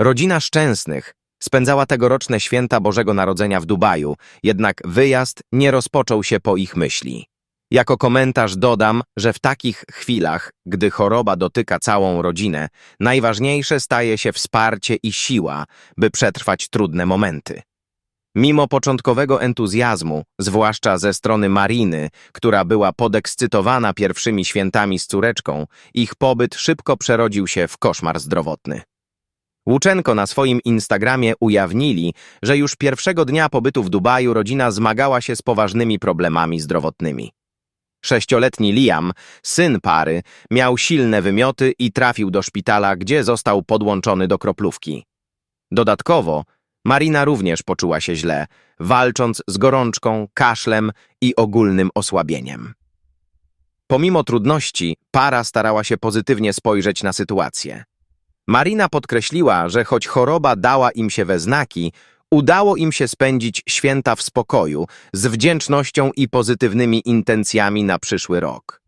Rodzina Szczęsnych spędzała tegoroczne święta Bożego Narodzenia w Dubaju, jednak wyjazd nie rozpoczął się po ich myśli. Jako komentarz dodam, że w takich chwilach, gdy choroba dotyka całą rodzinę, najważniejsze staje się wsparcie i siła, by przetrwać trudne momenty. Mimo początkowego entuzjazmu, zwłaszcza ze strony Mariny, która była podekscytowana pierwszymi świętami z córeczką, ich pobyt szybko przerodził się w koszmar zdrowotny. Łuczenko na swoim Instagramie ujawnili, że już pierwszego dnia pobytu w Dubaju rodzina zmagała się z poważnymi problemami zdrowotnymi. Sześcioletni Liam, syn pary, miał silne wymioty i trafił do szpitala, gdzie został podłączony do kroplówki. Dodatkowo, Marina również poczuła się źle, walcząc z gorączką, kaszlem i ogólnym osłabieniem. Pomimo trudności, para starała się pozytywnie spojrzeć na sytuację. Marina podkreśliła, że choć choroba dała im się we znaki, udało im się spędzić święta w spokoju, z wdzięcznością i pozytywnymi intencjami na przyszły rok.